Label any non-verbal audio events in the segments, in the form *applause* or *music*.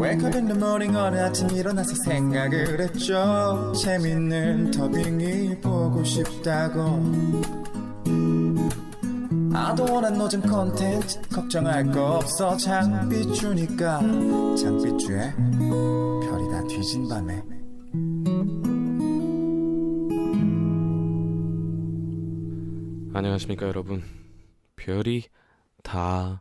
Wake up in the morning 어느 아침 일어나서 생각을 했죠? 재밌는 더빙이 보고 싶다고. know 좀 컨텐츠 걱정할 거 없어. 장비 주니까. 장비주에 별이 다 뒤진 밤에. 안녕하십니까 여러분. 별이 다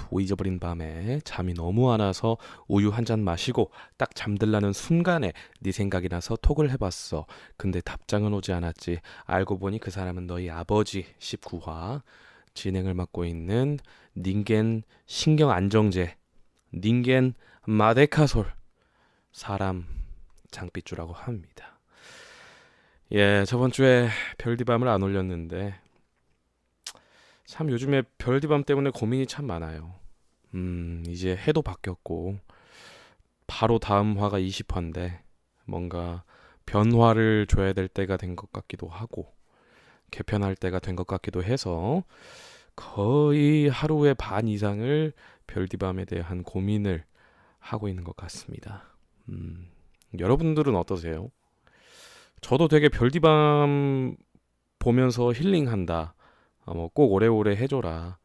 도이져버린 밤에 잠이 너무 안 와서 우유 한 잔 마시고 딱 잠들라는 순간에 네 생각이 나서 톡을 해봤어. 근데 답장은 오지 않았지. 알고 보니 그 사람은 너희 아버지 19화. 진행을 맡고 있는 닌겐 신경 안정제 닌겐 마데카솔 사람 장삐쭈라고 합니다. 예 저번 주에 별디밤을 안 올렸는데 참 요즘에 별디밤 때문에 고민이 참 많아요. 음, 이제 해도 바뀌었고 바로 다음 화가 20화인데 뭔가 변화를 줘야 될 때가 된 것 같기도 하고 개편할 때가 된 것 같기도 해서 거의 하루의 반 이상을 별디밤에 대한 고민을 하고 있는 것 같습니다. 음, 여러분들은 어떠세요? 저도 되게 별디밤 보면서 힐링한다. 어, 뭐꼭 오래오래 해줘라.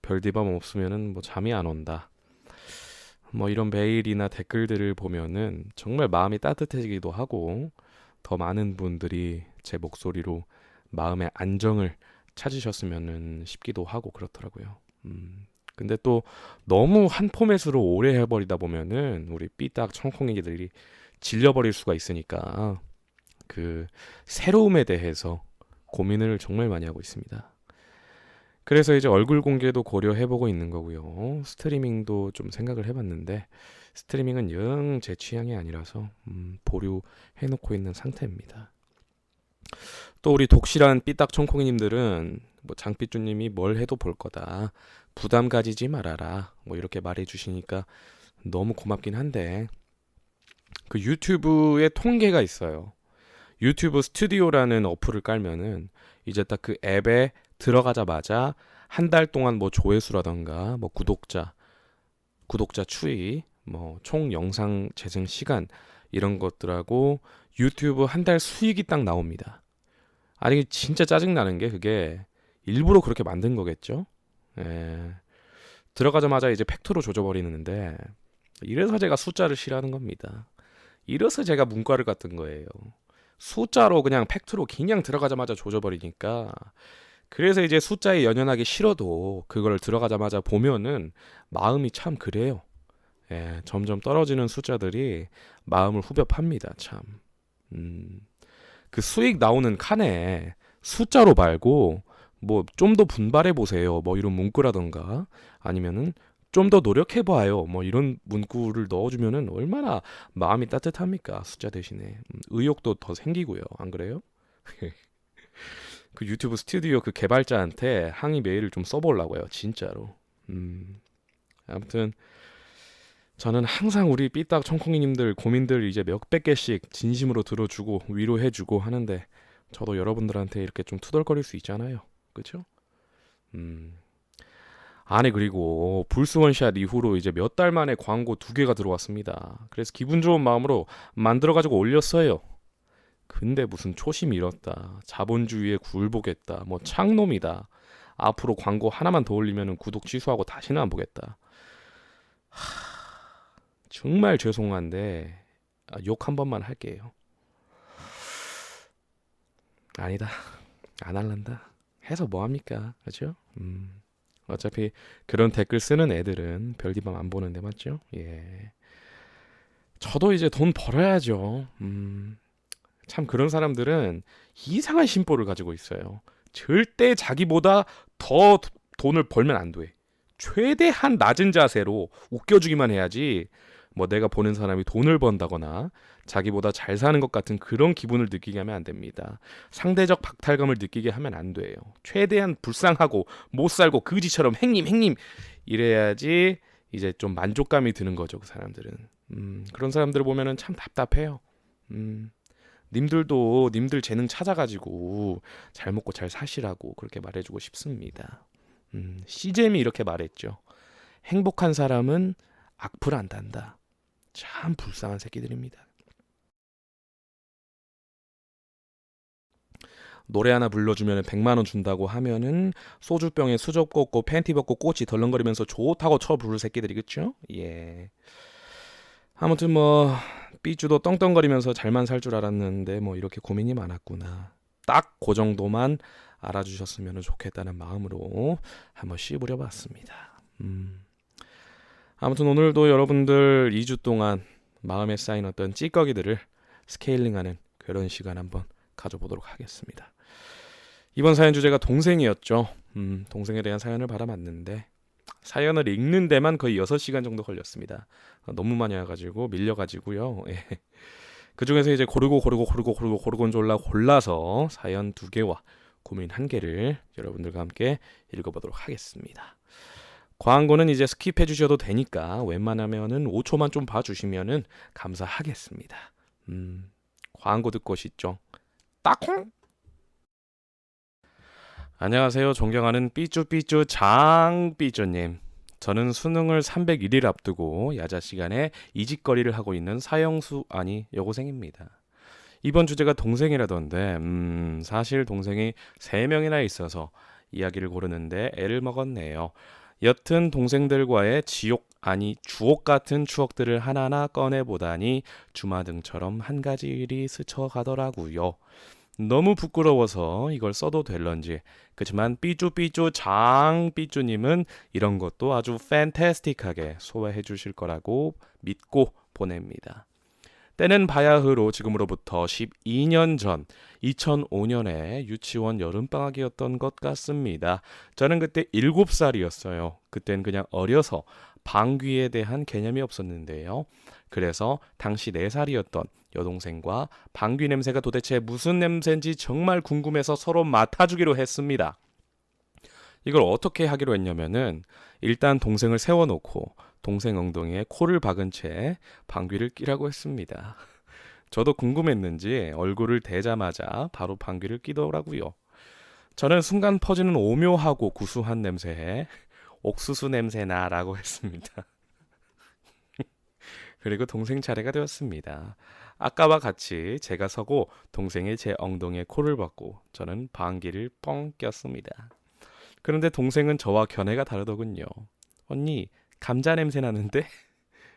별디밤 없으면은 뭐 잠이 안 온다. 뭐 이런 메일이나 댓글들을 보면은 정말 마음이 따뜻해지기도 하고 더 많은 분들이 제 목소리로 마음의 안정을 찾으셨으면은 싶기도 하고 그렇더라고요. 음. 근데 또 너무 한 포맷으로 오래 해버리다 보면은 우리 삐딱 청콩이들이 질려버릴 수가 있으니까 그 새로움에 대해서 고민을 정말 많이 하고 있습니다. 그래서 이제 얼굴 공개도 고려해보고 있는 거고요. 스트리밍도 좀 생각을 해봤는데 스트리밍은 영 제 취향이 아니라서 음, 보류해놓고 있는 상태입니다. 또 우리 독실한 삐딱 청콩이님들은 뭐 장삐쭈님이 뭘 해도 볼 거다. 부담 가지지 말아라. 뭐 이렇게 말해주시니까 너무 고맙긴 한데 그 유튜브에 통계가 있어요. 유튜브 스튜디오라는 어플을 깔면은 이제 딱 그 앱에 들어가자마자 한 달 동안 뭐 조회수라던가 뭐 구독자 구독자 추이 뭐 총 영상 재생 시간 이런 것들하고 유튜브 한 달 수익이 딱 나옵니다. 아니 진짜 짜증 나는 게 그게 일부러 그렇게 만든 거겠죠? 예. 들어가자마자 이제 팩트로 조져버리는데 이래서 제가 숫자를 싫어하는 겁니다. 이래서 제가 문과를 갔던 거예요. 숫자로 그냥 팩트로 그냥 들어가자마자 조져버리니까 그래서 이제 숫자에 연연하기 싫어도 그걸 들어가자마자 보면은 마음이 참 그래요. 예, 점점 떨어지는 숫자들이 마음을 후벼 팝니다, 참. 음, 그 수익 나오는 칸에 숫자로 말고 뭐 좀 더 분발해 보세요. 뭐 이런 문구라던가 아니면은 좀 더 노력해 봐요. 뭐 이런 문구를 넣어주면은 얼마나 마음이 따뜻합니까? 숫자 대신에 음, 의욕도 더 생기고요. 안 그래요? *laughs* 그 유튜브 스튜디오 그 개발자한테 항의 메일을 좀 써보려고요. 진짜로. 음, 아무튼 저는 항상 우리 삐딱 청콩이님들 고민들 이제 몇백 개씩 진심으로 들어주고 위로해주고 하는데 저도 여러분들한테 이렇게 좀 투덜거릴 수 있잖아요. 그쵸? 음. 아니 그리고 불스 원샷 이후로 이제 몇 달 만에 광고 두 개가 들어왔습니다. 그래서 기분 좋은 마음으로 만들어 가지고 올렸어요. 근데 무슨 초심 잃었다. 자본주의에 굴보겠다. 뭐 창놈이다. 앞으로 광고 하나만 더 올리면 구독 취소하고 다시는 안 보겠다. 하, 정말 죄송한데 아, 욕한 번만 할게요. 아니다. 안 할란다. 해서 뭐 합니까? 그죠? 음. 어차피 그런 댓글 쓰는 애들은 별디밤 안 보는데 맞죠? 예. 저도 이제 돈 벌어야죠. 음. 참 그런 사람들은 이상한 심보를 가지고 있어요. 절대 자기보다 더 돈을 벌면 안 돼. 최대한 낮은 자세로 웃겨주기만 해야지 뭐 내가 보는 사람이 돈을 번다거나 자기보다 잘 사는 것 같은 그런 기분을 느끼게 하면 안 됩니다. 상대적 박탈감을 느끼게 하면 안 돼요. 최대한 불쌍하고 못 살고 그지처럼 행님 행님 이래야지 이제 좀 만족감이 드는 거죠 그 사람들은. 음, 그런 사람들을 보면은 참 답답해요. 음, 님들도 님들 재능 찾아가지고 잘 먹고 잘 사시라고 그렇게 말해주고 싶습니다. 음, 시잼이 이렇게 말했죠. 행복한 사람은 악플 안 단다. 참 불쌍한 새끼들입니다. 노래 하나 불러주면 100만 원 준다고 하면은 소주병에 수저 꽂고 팬티 벗고 꽃이 덜렁거리면서 좋다고 쳐 부를 새끼들이 그쵸? 예. 아무튼 뭐 삐쭈도 떵떵거리면서 잘만 살 줄 알았는데 뭐 이렇게 고민이 많았구나. 딱 그 정도만 알아주셨으면 좋겠다는 마음으로 한번 씹으려 봤습니다. 음. 아무튼 오늘도 여러분들 2주 동안 마음에 쌓인 어떤 찌꺼기들을 스케일링하는 그런 시간 한번 가져보도록 하겠습니다. 이번 사연 주제가 동생이었죠. 음, 동생에 대한 사연을 받아봤는데 사연을 읽는 데만 거의 6시간 정도 걸렸습니다. 어, 너무 많이 와가지고 밀려가지고요. *laughs* 예. 그 중에서 이제 고르고 고르고 고르고 고르고 고르곤졸라 골라서 사연 두 개와 고민 한 개를 여러분들과 함께 읽어보도록 하겠습니다. 광고는 이제 스킵해 주셔도 되니까 웬만하면은 5초만 좀 봐주시면은 감사하겠습니다. 음, 광고 듣고 싶죠? 따콩! 안녕하세요. 존경하는 삐쭈삐쭈 장삐쭈님. 저는 수능을 301일 앞두고 야자 시간에 이직거리를 하고 있는 사형수 아니 여고생입니다. 이번 주제가 동생이라던데 음, 사실 동생이 3명이나 있어서 이야기를 고르는데 애를 먹었네요. 여튼 동생들과의 지옥 아니 주옥 같은 추억들을 하나하나 꺼내보다니 주마등처럼 한 가지 일이 스쳐가더라고요. 너무 부끄러워서 이걸 써도 될런지 그렇지만 삐쭈삐쭈 장 삐쭈님은 이런 것도 아주 팬테스틱하게 소화해 주실 거라고 믿고 보냅니다. 때는 바야흐로 지금으로부터 12년 전 2005년에 유치원 여름방학이었던 것 같습니다. 저는 그때 7살이었어요. 그땐 그냥 어려서 방귀에 대한 개념이 없었는데요. 그래서 당시 4살이었던 여동생과 방귀 냄새가 도대체 무슨 냄새인지 정말 궁금해서 서로 맡아주기로 했습니다. 이걸 어떻게 하기로 했냐면은 일단 동생을 세워놓고 동생 엉덩이에 코를 박은 채 방귀를 끼라고 했습니다. 저도 궁금했는지 얼굴을 대자마자 바로 방귀를 끼더라고요. 저는 순간 퍼지는 오묘하고 구수한 냄새에 옥수수 냄새나라고 *laughs* 했습니다. *laughs* 그리고 동생 차례가 되었습니다. 아까와 같이 제가 서고 동생이 제 엉덩이에 코를 박고 저는 방귀를 뻥 꼈습니다. 그런데 동생은 저와 견해가 다르더군요. 언니, 감자 냄새 나는데?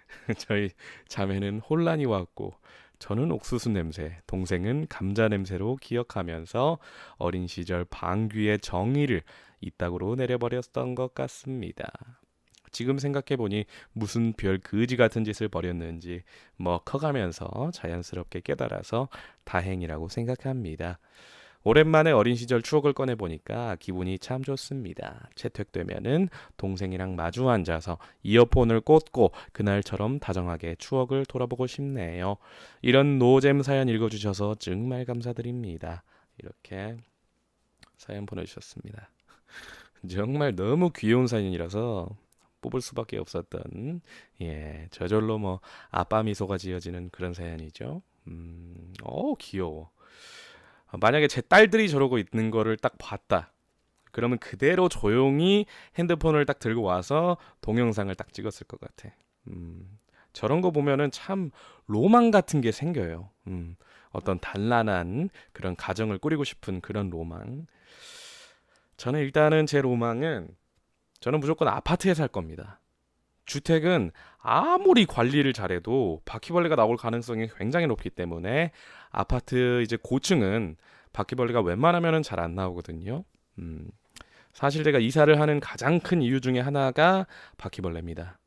*laughs* 저희 자매는 혼란이 왔고 저는 옥수수 냄새, 동생은 감자 냄새로 기억하면서 어린 시절 방귀의 정의를 이따구로 내려버렸던 것 같습니다. 지금 생각해보니 무슨 별 거지 같은 짓을 벌였는지 뭐 커가면서 자연스럽게 깨달아서 다행이라고 생각합니다. 오랜만에 어린 시절 추억을 꺼내 보니까 기분이 참 좋습니다. 채택되면은 동생이랑 마주 앉아서 이어폰을 꽂고 그날처럼 다정하게 추억을 돌아보고 싶네요. 이런 노잼 사연 읽어주셔서 정말 감사드립니다. 이렇게 사연 보내주셨습니다. *laughs* 정말 너무 귀여운 사연이라서 뽑을 수밖에 없었던 예 저절로 뭐 아빠 미소가 지어지는 그런 사연이죠. 음, 어 귀여워. 만약에 제 딸들이 저러고 있는 거를 딱 봤다. 그러면 그대로 조용히 핸드폰을 딱 들고 와서 동영상을 딱 찍었을 것 같아. 음, 저런 거 보면은 참 로망 같은 게 생겨요. 음, 어떤 단란한 그런 가정을 꾸리고 싶은 그런 로망. 저는 일단은 제 로망은 저는 무조건 아파트에 살 겁니다. 주택은 아무리 관리를 잘해도 바퀴벌레가 나올 가능성이 굉장히 높기 때문에 아파트 이제 고층은 바퀴벌레가 웬만하면은 잘 안 나오거든요. 음, 사실 제가 이사를 하는 가장 큰 이유 중에 하나가 바퀴벌레입니다.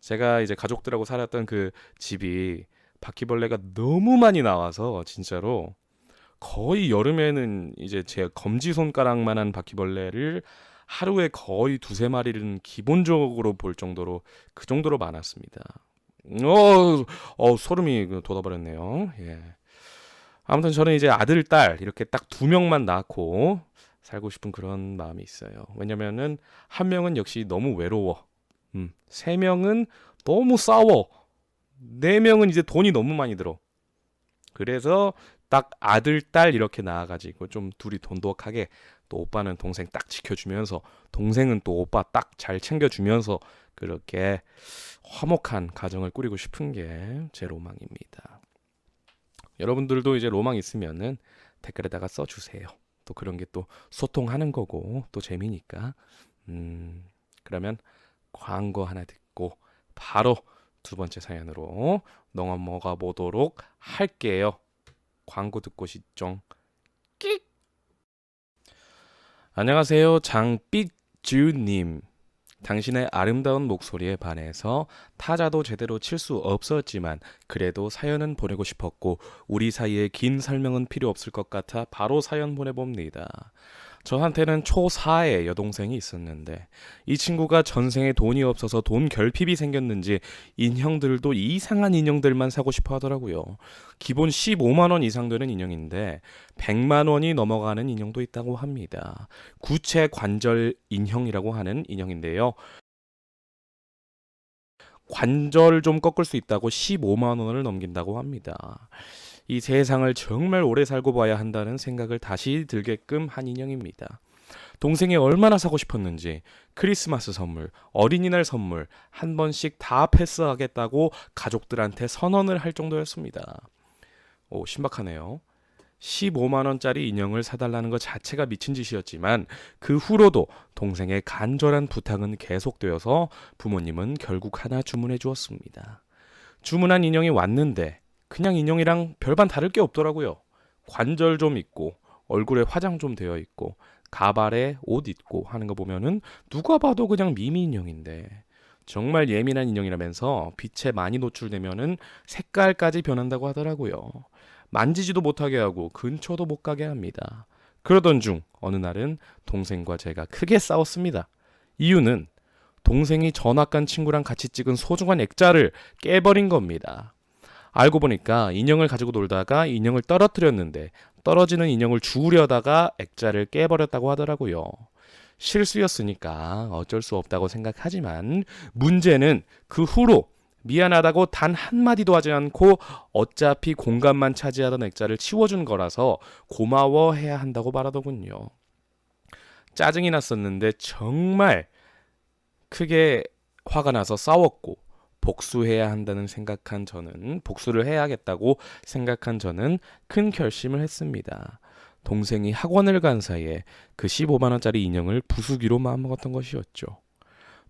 제가 이제 가족들하고 살았던 그 집이 바퀴벌레가 너무 많이 나와서 진짜로 거의 여름에는 이제 제 검지 손가락만한 바퀴벌레를 하루에 거의 두세 마리는 기본적으로 볼 정도로 그 정도로 많았습니다. 어, 어 소름이 돋아버렸네요. 예. 아무튼 저는 이제 아들, 딸 이렇게 딱 두 명만 낳고 살고 싶은 그런 마음이 있어요. 왜냐면은 한 명은 역시 너무 외로워. 음, 세 명은 너무 싸워. 네 명은 이제 돈이 너무 많이 들어. 그래서 딱 아들, 딸 이렇게 낳아가지고 좀 둘이 돈독하게 또 오빠는 동생 딱 지켜주면서 동생은 또 오빠 딱 잘 챙겨주면서 그렇게 화목한 가정을 꾸리고 싶은 게 제 로망입니다. 여러분들도 이제 로망 있으면은 댓글에다가 써주세요. 또 그런 게 또 소통하는 거고 또 재미니까. 음, 그러면 광고 하나 듣고 바로 두 번째 사연으로 넘어가 보도록 할게요. 광고 듣고 싶죠? 끽! 안녕하세요. 장삐주님. 당신의 아름다운 목소리에 반해서 타자도 제대로 칠 수 없었지만 그래도 사연은 보내고 싶었고 우리 사이에 긴 설명은 필요 없을 것 같아 바로 사연 보내봅니다. 저한테는 초4의 여동생이 있었는데 이 친구가 전생에 돈이 없어서 돈 결핍이 생겼는지 인형들도 이상한 인형들만 사고 싶어 하더라고요. 기본 15만 원 이상 되는 인형인데 100만 원이 넘어가는 인형도 있다고 합니다. 구체 관절 인형이라고 하는 인형인데요. 관절 좀 꺾을 수 있다고 15만 원을 넘긴다고 합니다. 이 세상을 정말 오래 살고 봐야 한다는 생각을 다시 들게끔 한 인형입니다. 동생이 얼마나 사고 싶었는지 크리스마스 선물, 어린이날 선물 한 번씩 다 패스하겠다고 가족들한테 선언을 할 정도였습니다. 오, 신박하네요. 15만 원짜리 인형을 사달라는 것 자체가 미친 짓이었지만 그 후로도 동생의 간절한 부탁은 계속되어서 부모님은 결국 하나 주문해 주었습니다. 주문한 인형이 왔는데 그냥 인형이랑 별반 다를 게 없더라고요. 관절 좀 있고 얼굴에 화장 좀 되어 있고 가발에 옷 입고 하는 거 보면은 누가 봐도 그냥 미미 인형인데 정말 예민한 인형이라면서 빛에 많이 노출되면은 색깔까지 변한다고 하더라고요. 만지지도 못하게 하고 근처도 못 가게 합니다. 그러던 중 어느 날은 동생과 제가 크게 싸웠습니다. 이유는 동생이 전학 간 친구랑 같이 찍은 소중한 액자를 깨버린 겁니다. 알고 보니까 인형을 가지고 놀다가 인형을 떨어뜨렸는데 떨어지는 인형을 주우려다가 액자를 깨버렸다고 하더라고요. 실수였으니까 어쩔 수 없다고 생각하지만 문제는 그 후로 미안하다고 단 한마디도 하지 않고 어차피 공간만 차지하던 액자를 치워준 거라서 고마워해야 한다고 말하더군요. 짜증이 났었는데 정말 크게 화가 나서 싸웠고 복수해야 한다는 생각한 저는 복수를 해야겠다고 생각한 저는 큰 결심을 했습니다. 동생이 학원을 간 사이에 그 15만 원짜리 인형을 부수기로 마음먹었던 것이었죠.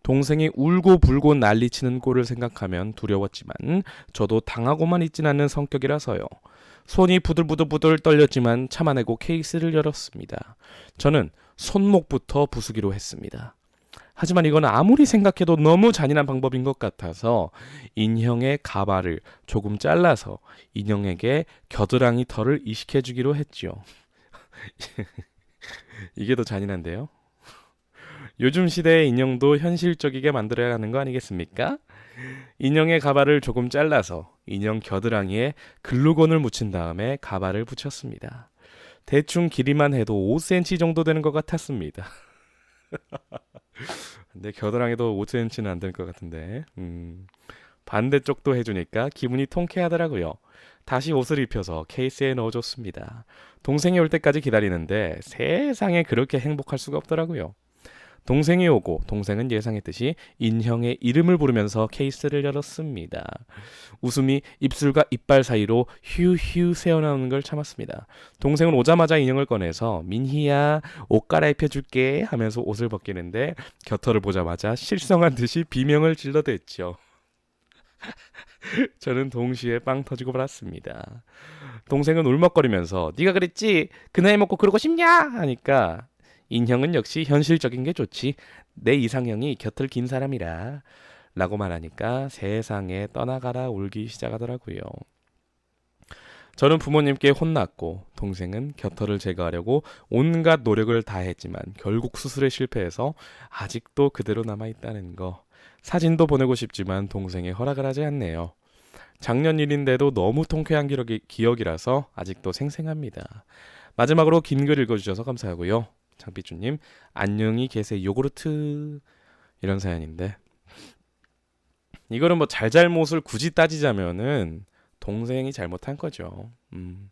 동생이 울고 불고 난리치는 꼴을 생각하면 두려웠지만 저도 당하고만 있진 않는 성격이라서요. 손이 부들부들부들 떨렸지만 참아내고 케이스를 열었습니다. 저는 손목부터 부수기로 했습니다. 하지만 이건 아무리 생각해도 너무 잔인한 방법인 것 같아서 인형의 가발을 조금 잘라서 인형에게 겨드랑이 털을 이식해 주기로 했지요. *laughs* 이게 더 잔인한데요. 요즘 시대의 인형도 현실적이게 만들어야 하는 거 아니겠습니까? 인형의 가발을 조금 잘라서 인형 겨드랑이에 글루건을 묻힌 다음에 가발을 붙였습니다. 대충 길이만 해도 5cm 정도 되는 것 같았습니다. *laughs* 근데 겨드랑이도 5cm는 안 될 것 같은데. 음, 반대쪽도 해주니까 기분이 통쾌하더라고요. 다시 옷을 입혀서 케이스에 넣어줬습니다. 동생이 올 때까지 기다리는데 세상에 그렇게 행복할 수가 없더라고요. 동생이 오고 동생은 예상했듯이 인형의 이름을 부르면서 케이스를 열었습니다. 웃음이 입술과 이빨 사이로 휴휴 새어나오는 걸 참았습니다. 동생은 오자마자 인형을 꺼내서 민희야 옷 갈아입혀 줄게 하면서 옷을 벗기는데 곁털을 보자마자 실성한 듯이 비명을 질러댔죠. *laughs* 저는 동시에 빵 터지고 말았습니다. 동생은 울먹거리면서 네가 그랬지 그 나이 먹고 그러고 싶냐 하니까 인형은 역시 현실적인 게 좋지 내 이상형이 곁을 긴 사람이라 라고 말하니까 세상에 떠나가라 울기 시작하더라고요. 저는 부모님께 혼났고 동생은 곁털을 제거하려고 온갖 노력을 다했지만 결국 수술에 실패해서 아직도 그대로 남아 있다는 거. 사진도 보내고 싶지만 동생이 허락을 하지 않네요. 작년 일인데도 너무 통쾌한 기억이, 기억이라서 아직도 생생합니다. 마지막으로 긴 글 읽어주셔서 감사하고요. 장삐주님 안녕히 계세요 요구르트 이런 사연인데 이거는 뭐 잘잘못을 굳이 따지자면은 동생이 잘못한 거죠. 음,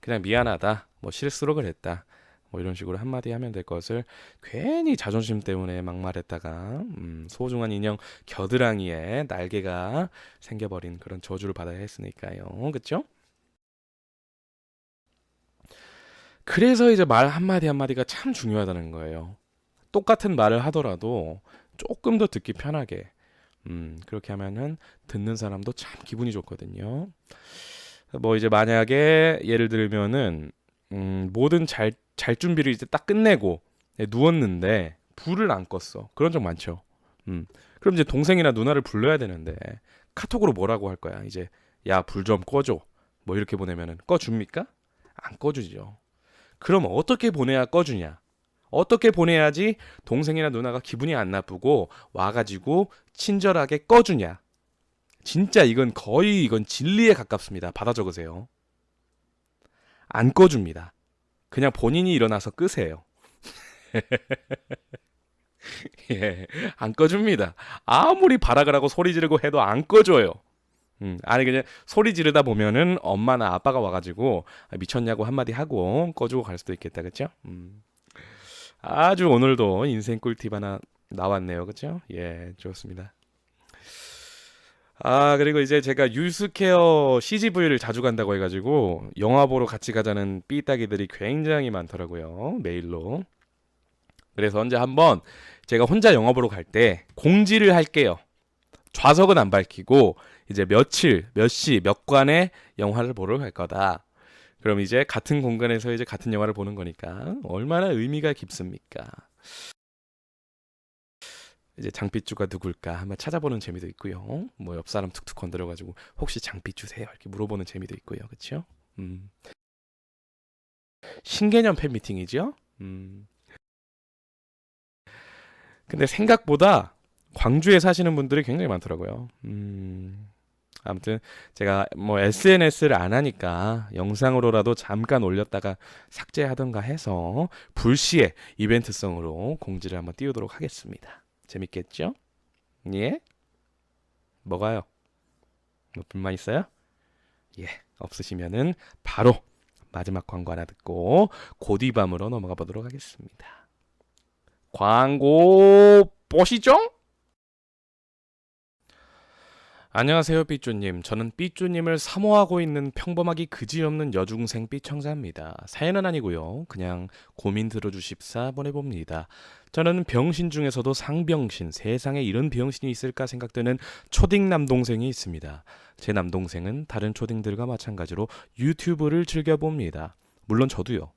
그냥 미안하다, 뭐 실수로 그랬다, 뭐 이런 식으로 한마디 하면 될 것을 괜히 자존심 때문에 막말했다가 음, 소중한 인형 겨드랑이에 날개가 생겨버린 그런 저주를 받아야 했으니까요. 그쵸? 그래서 이제 말 한마디 한마디가 참 중요하다는 거예요. 똑같은 말을 하더라도 조금 더 듣기 편하게 음, 그렇게 하면은 듣는 사람도 참 기분이 좋거든요. 뭐 이제 만약에 예를 들면은 음, 뭐든 잘, 잘 준비를 이제 딱 끝내고 네, 누웠는데 불을 안 껐어. 그런 적 많죠. 음. 그럼 이제 동생이나 누나를 불러야 되는데 카톡으로 뭐라고 할 거야? 이제 야, 불 좀 꺼줘. 뭐 이렇게 보내면은 꺼줍니까? 안 꺼주죠. 그럼 어떻게 보내야 꺼주냐? 어떻게 보내야지 동생이나 누나가 기분이 안 나쁘고 와가지고 친절하게 꺼주냐? 진짜 이건 거의 이건 진리에 가깝습니다. 받아 적으세요. 안 꺼줍니다. 그냥 본인이 일어나서 끄세요. *laughs* 예, 안 꺼줍니다. 아무리 하고 소리 지르고 해도 안 꺼줘요. 음, 아니 그냥 소리 지르다 보면은 엄마나 아빠가 와가지고 아, 미쳤냐고 한마디 하고 꺼주고 갈 수도 있겠다, 그렇죠? 음. 아주 오늘도 인생 꿀팁 하나 나왔네요, 그렇죠? 예, 좋습니다. 아, 그리고 이제 제가 유스케어 CGV를 자주 간다고 해가지고 영화 보러 같이 가자는 삐딱이들이 굉장히 많더라고요. 메일로. 그래서 언제 한번 제가 혼자 영화 보러 갈 때 공지를 할게요. 좌석은 안 밝히고 이제 며칠, 몇 시, 몇 관에 영화를 보러 갈 거다. 그럼 이제 같은 공간에서 이제 같은 영화를 보는 거니까 얼마나 의미가 깊습니까? 이제 장삐쭈가 누굴까 한번 찾아보는 재미도 있고요. 뭐 옆 사람 툭툭 건드려가지고 혹시 장삐쭈세요? 이렇게 물어보는 재미도 있고요. 그렇죠? 음. 신개념 팬 미팅이죠. 음. 근데 생각보다 광주에 사시는 분들이 굉장히 많더라고요. 음. 아무튼 제가 뭐 SNS를 안 하니까 영상으로라도 잠깐 올렸다가 삭제하던가 해서 불시에 이벤트성으로 공지를 한번 띄우도록 하겠습니다. 재밌겠죠? 예? 뭐가요? 뭐 불만 있어요? 예, 없으시면은 바로 마지막 광고 하나 듣고 고디밤으로 넘어가 보도록 하겠습니다. 광고 보시죠? 안녕하세요, 삐쭈님. 저는 삐쭈님을 사모하고 있는 평범하기 그지없는 여중생 삐청자입니다. 사연은 아니고요. 그냥 고민 들어주십사 보내봅니다. 저는 병신 중에서도 상병신, 세상에 이런 병신이 있을까 생각되는 초딩 남동생이 있습니다. 제 남동생은 다른 초딩들과 마찬가지로 유튜브를 즐겨봅니다. 물론 저도요.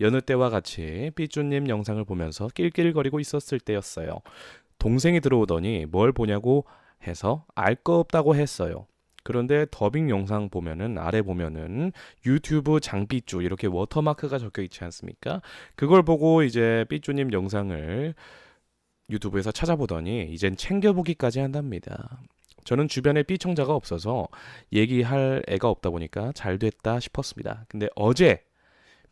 여느 때와 같이 삐쭈님 영상을 보면서 낄낄거리고 있었을 때였어요. 동생이 들어오더니 뭘 보냐고 해서 알 거 없다고 했어요. 그런데 더빙 영상 보면은 아래 보면은 유튜브 장삐쭈 이렇게 워터마크가 적혀 있지 않습니까? 그걸 보고 이제 삐쭈님 영상을 유튜브에서 찾아보더니 이젠 챙겨보기까지 한답니다. 저는 주변에 삐청자가 없어서 얘기할 애가 없다 보니까 잘 됐다 싶었습니다. 근데 어제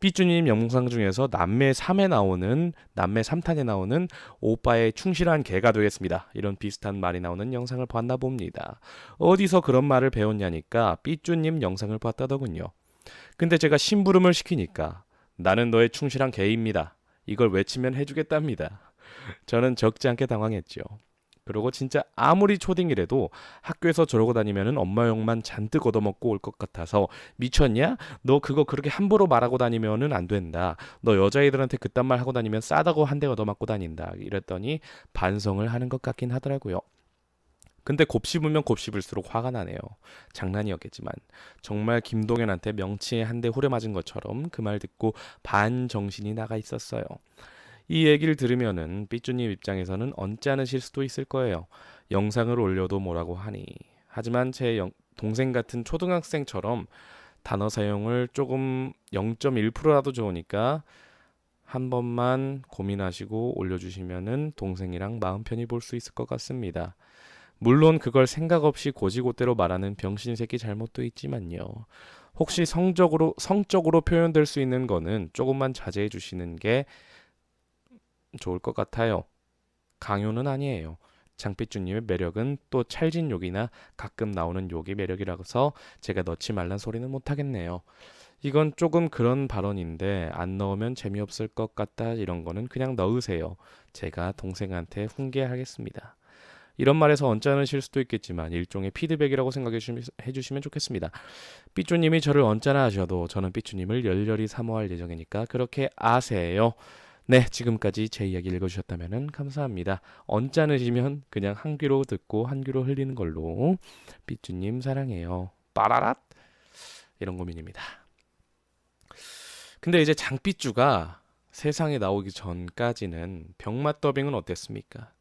삐쭈님 영상 중에서 남매 3에 나오는 남매 3탄에 나오는 오빠의 충실한 개가 되겠습니다. 이런 비슷한 말이 나오는 영상을 봤나 봅니다. 어디서 그런 말을 배웠냐니까 삐쭈님 영상을 봤다더군요. 근데 제가 심부름을 시키니까 나는 너의 충실한 개입니다. 이걸 외치면 해주겠답니다. 저는 적지 않게 당황했죠. 그리고 진짜 아무리 초딩이라도 학교에서 저러고 다니면은 엄마 욕만 잔뜩 얻어먹고 올 것 같아서 미쳤냐? 너 그거 그렇게 함부로 말하고 다니면은 안 된다. 너 여자애들한테 그딴 말 하고 다니면 싸다고 한 대 얻어맞고 다닌다. 이랬더니 반성을 하는 것 같긴 하더라고요. 근데 곱씹으면 곱씹을수록 화가 나네요. 장난이었겠지만 정말 김동현한테 명치에 한 대 후려맞은 것처럼 그 말 듣고 반 정신이 나가 있었어요. 이 얘기를 들으면은 삐쭈님 입장에서는 언짢으실 수도 있을 거예요. 영상을 올려도 뭐라고 하니. 하지만 제 영- 동생 같은 초등학생처럼 단어 사용을 조금 0.1%라도 좋으니까 한 번만 고민하시고 올려주시면은 동생이랑 마음 편히 볼 수 있을 것 같습니다. 물론 그걸 생각 없이 고지고대로 말하는 병신 새끼 잘못도 있지만요. 혹시 성적으로 성적으로 표현될 수 있는 거는 조금만 자제해 주시는 게 좋을 것 같아요. 강요는 아니에요. 장삐쭈님의 매력은 또 찰진 욕이나 가끔 나오는 욕이 매력이라서 제가 넣지 말란 소리는 못하겠네요. 이건 조금 그런 발언인데 안 넣으면 재미없을 것 같다 이런 거는 그냥 넣으세요. 제가 동생한테 훈계하겠습니다. 이런 말에서 언짢으실 수도 있겠지만 일종의 피드백이라고 생각해 주시- 해주시면 좋겠습니다. 삐쭈님이 저를 언짢아 하셔도 저는 삐쭈님을 열렬히 사모할 예정이니까 그렇게 아세요. 네, 지금까지 제 이야기 읽어주셨다면 감사합니다. 언짢으시면 그냥 한 귀로 듣고 한 귀로 흘리는 걸로 삐쭈님 사랑해요. 빠라랏 이런 고민입니다. 근데 이제 장삐쭈가 세상에 나오기 전까지는 병맛 더빙은 어땠습니까?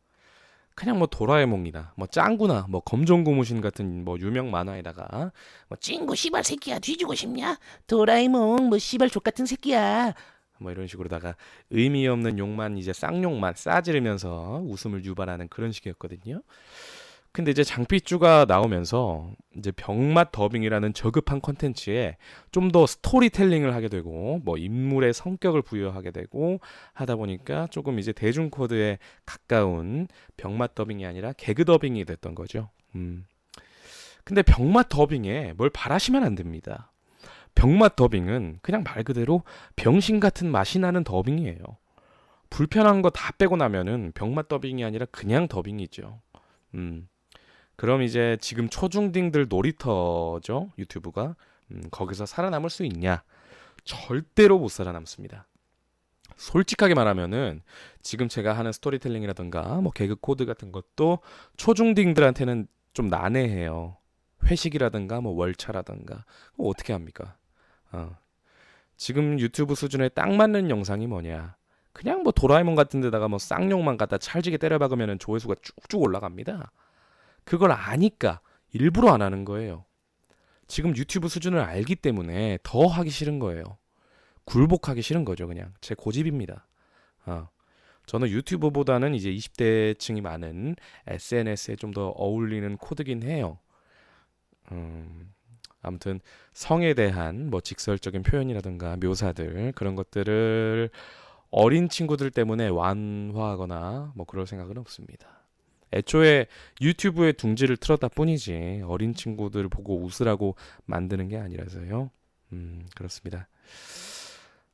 그냥 뭐 도라에몽이나 뭐 짱구나 뭐 검정고무신 같은 뭐 유명 만화에다가 뭐 찡구 씨발 새끼야 뒤지고 싶냐? 도라에몽 뭐 씨발 족 같은 새끼야. 뭐 이런 식으로다가 의미 없는 욕만 이제 쌍욕만 싸지르면서 웃음을 유발하는 그런 식이었거든요. 근데 이제 장삐쭈가 나오면서 이제 병맛 더빙이라는 저급한 컨텐츠에 좀 더 스토리텔링을 하게 되고 뭐 인물의 성격을 부여하게 되고 하다 보니까 조금 이제 대중 코드에 가까운 병맛 더빙이 아니라 개그 더빙이 됐던 거죠. 음. 근데 병맛 더빙에 뭘 바라시면 안 됩니다. 병맛 더빙은 그냥 말 그대로 병신 같은 맛이 나는 더빙이에요. 불편한 거 다 빼고 나면은 병맛 더빙이 아니라 그냥 더빙이죠. 음. 그럼 이제 지금 초중딩들 놀이터죠 유튜브가 음, 거기서 살아남을 수 있냐? 절대로 못 살아남습니다. 솔직하게 말하면은 지금 제가 하는 스토리텔링이라든가 뭐 개그 코드 같은 것도 초중딩들한테는 좀 난해해요. 회식이라든가 뭐 월차라든가 뭐 어떻게 합니까? 어. 지금 유튜브 수준에 딱 맞는 영상이 뭐냐? 그냥 뭐 도라에몽 같은 데다가 뭐 쌍욕만 갖다 찰지게 때려 박으면 조회수가 쭉쭉 올라갑니다. 그걸 아니까 일부러 안 하는 거예요. 지금 유튜브 수준을 알기 때문에 더 하기 싫은 거예요. 굴복하기 싫은 거죠, 그냥. 제 고집입니다. 어. 저는 유튜브보다는 이제 20대층이 많은 SNS에 좀 더 어울리는 코드긴 해요. 음, 아무튼 성에 대한 뭐 직설적인 표현이라든가 묘사들 그런 것들을 어린 친구들 때문에 완화하거나 뭐 그럴 생각은 없습니다. 애초에 유튜브에 둥지를 틀었다 뿐이지 어린 친구들 보고 웃으라고 만드는 게 아니라서요. 음, 그렇습니다.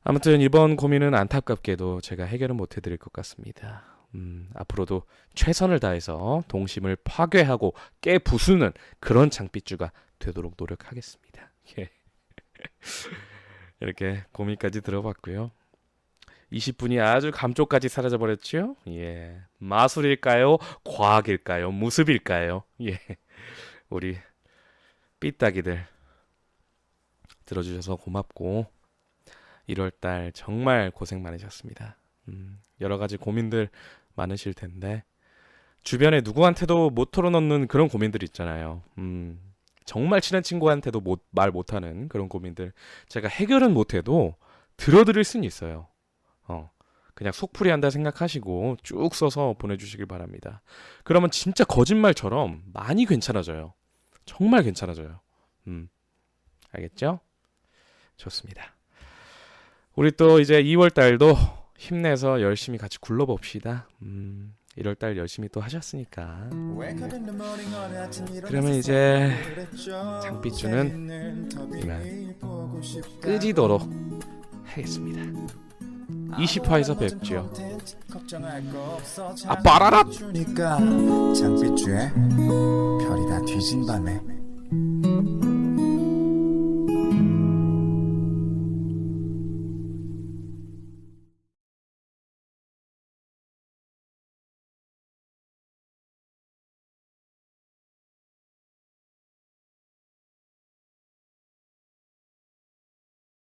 아무튼 이번 고민은 안타깝게도 제가 해결은 못 해드릴 것 같습니다. 음, 앞으로도 최선을 다해서 동심을 파괴하고 깨부수는 그런 장삐쭈가 되도록 노력하겠습니다. *laughs* 예. *laughs* 이렇게 고민까지 들어봤고요. 20분이 아주 감쪽까지 사라져 버렸죠? 예. 마술일까요? 과학일까요? 무습일까요? 예. *laughs* 우리 삐딱이들 들어주셔서 고맙고 1월달 정말 고생 많으셨습니다. 음, 여러 가지 고민들 많으실 텐데 주변에 누구한테도 못 털어놓는 그런 고민들 있잖아요. 음, 정말 친한 친구한테도 못, 말 못하는 그런 고민들 제가 해결은 못해도 들어드릴 수는 있어요. 어, 그냥 속풀이 한다 생각하시고 쭉 써서 보내주시길 바랍니다. 그러면 진짜 거짓말처럼 많이 괜찮아져요. 정말 괜찮아져요. 음, 알겠죠? 좋습니다. 우리 또 이제 2월 달도 힘내서 열심히 같이 굴러봅시다. 음, 1월 달 열심히 또 하셨으니까. 그러면 이제 장삐쭈는 장삐쭈는 끄지도록 하겠습니다. 20화에서 뵙죠. 아 빠라랏! 장삐쭈의 별이 다 뒤진 밤에